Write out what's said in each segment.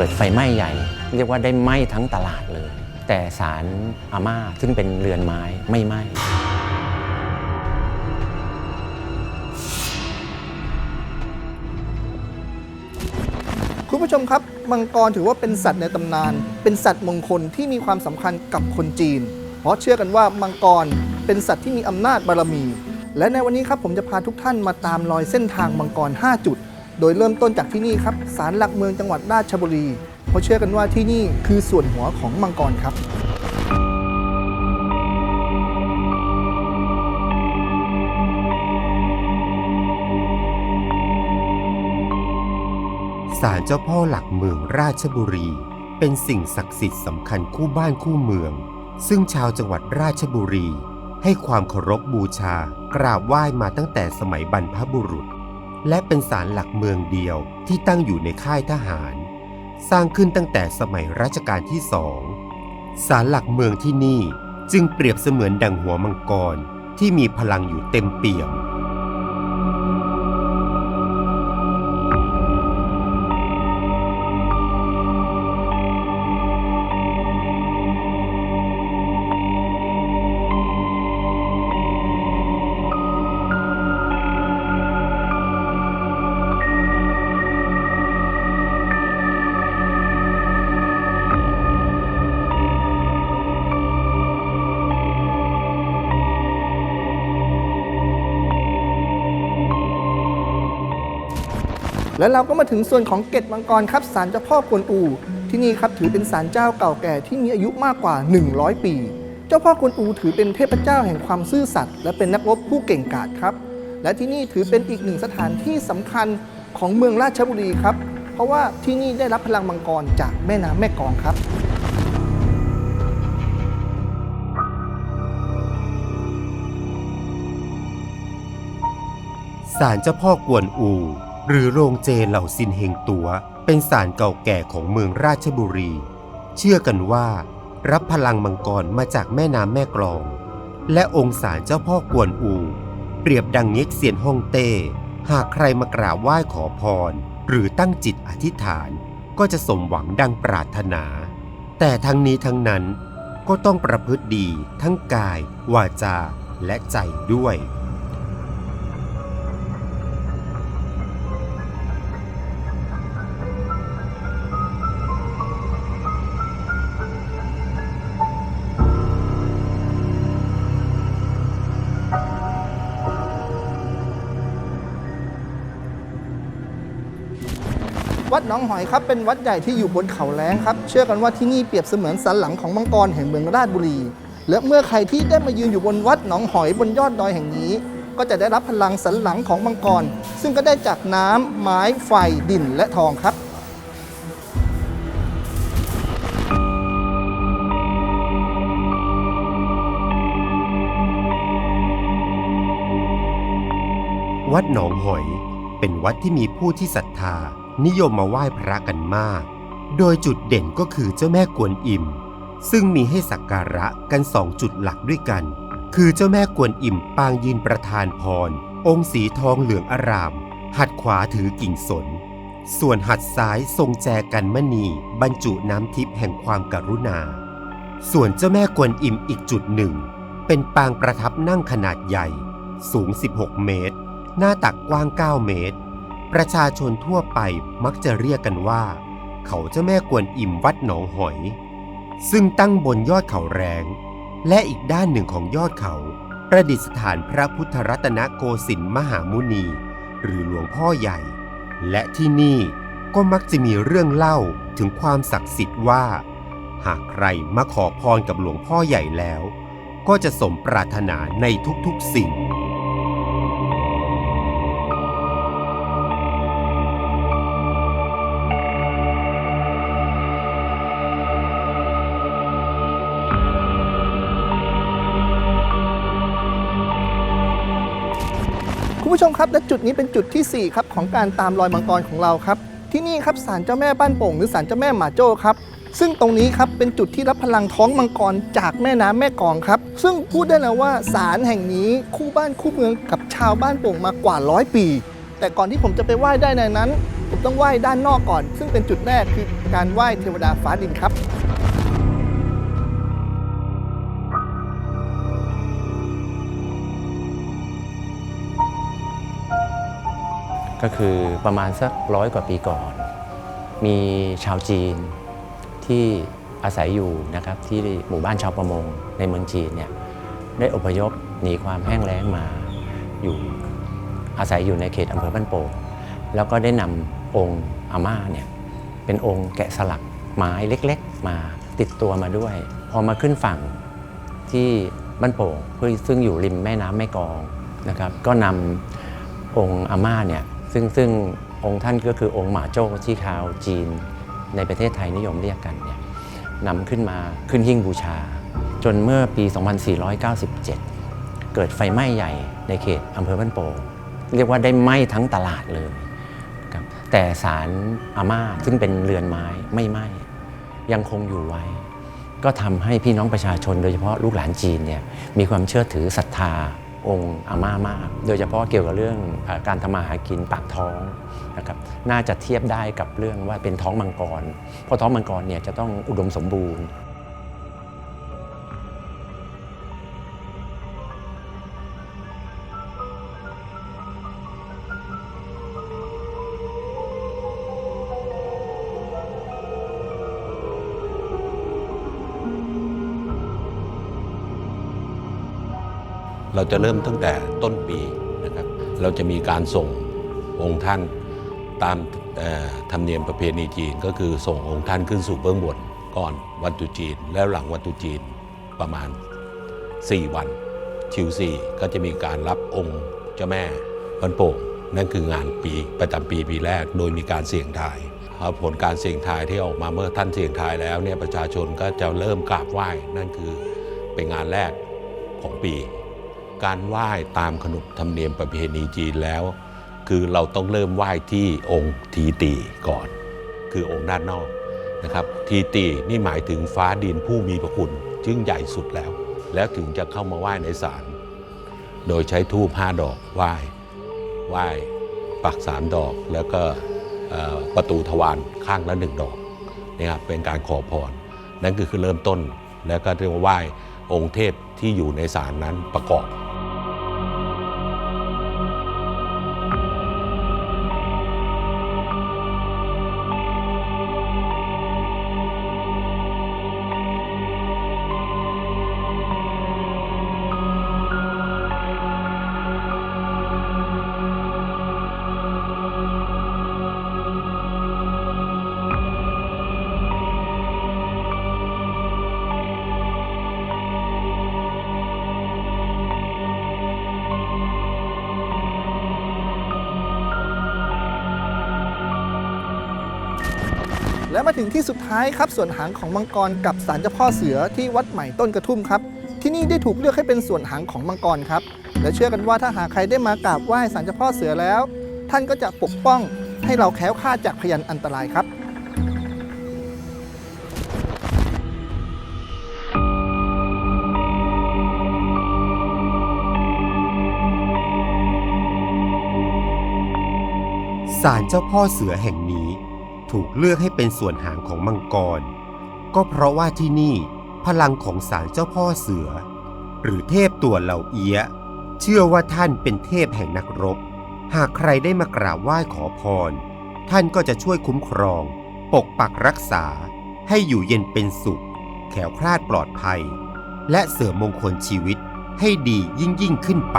เกิดไฟไหม้ใหญ่ เรียกว่าได้ไหม้ทั้งตลาดเลย แต่ศาลอาม่าซึ่งเป็นเรือนไม้ไม่ไหม้คุณผู้ชมครับมังกรถือว่าเป็นสัตว์ในตำนาน เป็นสัตว์มงคลที่มีความสำคัญกับคนจีน เพราะเชื่อกันว่ามังกรเป็นสัตว์ที่มีอำนาจบารมี และในวันนี้ครับผมจะพาทุกท่านมาตามรอยเส้นทางมังกร 5 จุด โดยเริ่มต้นจากที่นี่ครับศาลหลักเมืองจังหวัดราชบุรีเพราะเชื่อกันว่าที่นี่คือส่วนหัวของมังกรครับ ศาลเจ้าพ่อหลักเมืองราชบุรี เป็นสิ่งศักดิ์สิทธิ์สำคัญคู่บ้านคู่เมือง ซึ่งชาวจังหวัดราชบุรี ให้ความเคารพบูชากราบไหว้มาตั้งแต่สมัยบรรพบุรุษ และเป็นศาลหลักเมืองเดียวที่ตั้งอยู่ในค่ายทหาร สร้างขึ้นตั้งแต่สมัยรัชกาลที่สองศาลหลักเมืองที่นี่จึงเปรียบเสมือนดังหัวมังกรที่มีพลังอยู่เต็มเปี่ยม และเราก็มาถึงส่วนของเกตมังกรครับศาลเจ้าพ่อกวนอูที่นี่ครับถือเป็นศาลเจ้าเก่าแก่ที่มีอายุมากกว่า 100 ปี เจ้าพ่อกวนอูถือเป็นเทพเจ้าแห่งความซื่อสัตย์และเป็นนักรบผู้เก่งกาจครับ และที่นี่ถือเป็นอีกหนึ่งสถานที่สำคัญของเมืองราชบุรีครับ เพราะว่าที่นี่ได้รับพลังมังกรจากแม่น้ำแม่กองครับศาลเจ้าพ่อกวนอู หรือโรงเจเหล่าซินเฮงตัว เป็นศาลเก่าแก่ของเมืองราชบุรี เชื่อกันว่า รับพลังมังกรมาจากแม่น้ำแม่กลอง และองค์ศาลเจ้าพ่อกวนอู เปรียบดังเง็กเซียนฮ่องเต้ หากใครมากราบไหว้ขอพร หรือตั้งจิตอธิษฐาน ก็จะสมหวังดังปรารถนา แต่ทั้งนี้ทั้งนั้นก็ต้องประพฤติดีทั้งกาย วาจา และใจด้วย วัดหนองหอยครับเป็นวัดใหญ่ที่อยู่บนเขาแล้งครับ เชื่อกันว่าที่นี่เปรียบเสมือนสันหลังของมังกรแห่งเมืองราชบุรี และเมื่อใครที่ได้มายืนอยู่บนวัดหนองหอยบนยอดดอยแห่งนี้ ก็จะได้รับพลังสันหลังของมังกร ซึ่งก็ได้จากน้ำไม้ไฟดินและทองครับวัดหนองหอยเป็นวัดที่มีผู้ที่ศรัทธา นิยมมาไหว้พระกันมาก โดยจุดเด่นก็คือเจ้าแม่กวนอิม ซึ่งมีให้สักการะกันสองจุดหลักด้วยกัน คือเจ้าแม่กวนอิมปางยืนประธานพร องค์สีทองเหลืองอาราม หัดขวาถือกิ่งสน ส่วนหัดซ้ายทรงแจกันมณี บรรจุน้ำทิพย์แห่งความกรุณา ส่วนเจ้าแม่กวนอิมอีกจุดหนึ่ง เป็นปางประทับนั่งขนาดใหญ่ สูง 16 เมตร หน้าตักกว้าง 9 เมตร ประชาชนทั่วไปมักจะเรียกกันว่า เขาเจ้าแม่กวนอิมวัดหนองหอย ซึ่งตั้งบนยอดเขาแรง และอีกด้านหนึ่งของยอดเขา ประดิษฐานพระพุทธรัตนโกสินทร์มหามุนี หรือหลวงพ่อใหญ่ และที่นี่ก็มักจะมีเรื่องเล่าถึงความศักดิ์สิทธิ์ว่า หากใครมาขอพรกับหลวงพ่อใหญ่แล้ว ก็จะสมปรารถนาในทุกๆสิ่ง คุณผู้ชมครับและจุดนี้เป็นจุดที่ 4 ครับ ของการตามรอยมังกรของเราครับ ที่นี่ครับศาลเจ้าแม่บ้านโป่งหรือศาลเจ้าแม่หมาโจ้ครับ ซึ่งตรงนี้ครับเป็นจุดที่รับพลังท้องมังกรจากแม่น้ำแม่กองครับ ซึ่งพูดได้แล้วว่าศาลแห่งนี้คู่บ้านคู่เมืองกับชาวบ้านโป่งมากว่าร้อยปี แต่ก่อนที่ผมจะไปไหว้ได้ในนั้นผมต้องไหว้ด้านนอกก่อน ซึ่งเป็นจุดแรกคือการไหว้เทวดาฟ้าดินครับ ก็คือประมาณสักร้อยกว่าปีก่อน มีชาวจีนที่อาศัยอยู่นะครับที่หมู่บ้านชาวประมงในเมืองจีนเนี่ยได้อพยพหนีความแห้งแล้งมาอยู่อาศัยอยู่ในเขตอำเภอบ้านโป่งแล้วก็ได้นำองค์อาม่าเนี่ยเป็นองค์แกะสลักไม้เล็กๆ มาติดตัวมาด้วย พอมาขึ้นฝั่งที่บ้านโป่งซึ่งอยู่ริมแม่น้ำแม่กองนะครับก็นำองค์อาม่าเนี่ย ซึ่งซึ่งองค์ท่านก็คือองค์หมาโจ้ที่ชาวจีน ในประเทศไทยนิยมเรียกกันเนี่ยนำขึ้นมาขึ้นหิ้งบูชา จนเมื่อปี 2497 เกิดไฟไหม้ใหญ่ในเขตอำเภอบ้านโป่งเรียกว่าได้ไหม้ทั้งตลาดเลยครับแต่ศาลอาม่าซึ่งเป็นเรือนไม้ไม่ไหม้ยังคงอยู่ไว้ ก็ทำให้พี่น้องประชาชนโดยเฉพาะลูกหลานจีนเนี่ยมีความเชื่อถือศรัทธา องค์อาม่ามาก โดยเฉพาะเกี่ยวกับเรื่องอการทำมาหากินปากท้องนะครับน่าจะเทียบได้กับเรื่องว่าเป็นท้องมังกร เพราะท้องมังกรเนี่ยจะต้องอุดมสมบูรณ์ เราจะเริ่มตั้งแต่ต้นปีนะครับ เราจะมีการส่งองค์ท่านตามธรรมเนียมประเพณีจีน ก็คือส่งองค์ท่านขึ้นสู่เบื้องบนก่อนวันตรุษจีน แล้วหลังวันตรุษจีนประมาณ 4 วันชิวสี่ก็จะมีการรับองค์เจ้าแม่วันโป่งนั่นคืองานปีประจำปีปีแรก โดยมีการเสี่ยงทายผลการเสี่ยงทายที่ออกมาเมื่อท่านเสี่ยงทายแล้วเนี่ยประชาชนก็จะเริ่มกราบไหว้นั่นคือเป็นงานแรกของปี การไหว้ตามขนบธรรมเนียมประเพณีจีนแล้ว คือเราต้องเริ่มไหว้ที่องค์ทีตีก่อน คือองค์ด้านนอกนะครับทีตีนี่หมายถึงฟ้าดินผู้มีพระคุณจึงใหญ่สุดแล้ว แล้วถึงจะเข้ามาไหว้ในศาลโดยใช้ทูปห้าดอกไหว้ไหว้ปักสามดอกแล้วก็ประตูทวารข้างละหนึ่งดอกนะครับเป็นการขอพร นั่นก็คือเริ่มต้นแล้วก็เรียกว่าไหว้องค์เทพที่อยู่ในศาลนั้นประกอบ และมาถึงที่สุดท้ายครับส่วนหางของมังกรกับศาลเจ้าพ่อเสือที่วัดใหม่ต้นกระทุ่มครับ ที่นี่ได้ถูกเลือกให้เป็นส่วนหางของมังกรครับ และเชื่อกันว่าถ้าหากใครได้มากราบไหว้ศาลเจ้าพ่อเสือแล้ว ท่านก็จะปกป้องให้เราแคล้วคลาดจากพยันอันตรายครับศาลเจ้าพ่อเสือแห่งนี้ ถูกเลือกให้เป็นส่วนหางของมังกร ก็เพราะว่าที่นี่พลังของศาลเจ้าพ่อเสือ หรือเทพตัวเหล่าเอียะเชื่อว่าท่านเป็นเทพแห่งนักรบ หากใครได้มากราบไหว้ขอพร ท่านก็จะช่วยคุ้มครอง ปกปักรักษา ให้อยู่เย็นเป็นสุข แขวคลาดปลอดภัย และเสริมมงคลชีวิตให้ดียิ่งยิ่งขึ้นไป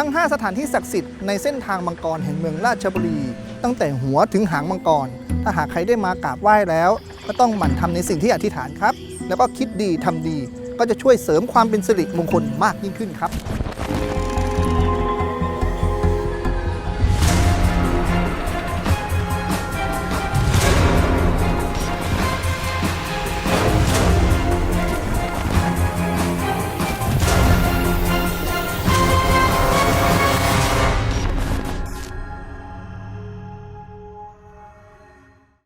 ทั้ง 5 สถานที่ศักดิ์สิทธิ์ในเส้นทางมังกรแห่งเมืองราชบุรี ตั้งแต่หัวถึงหางมังกร ถ้าหากใครได้มากราบไหว้แล้ว ก็ต้องหมั่นทำในสิ่งที่อธิษฐานครับ แล้วก็คิดดีทำดี ก็จะช่วยเสริมความเป็นสิริมงคลมากยิ่งขึ้นครับ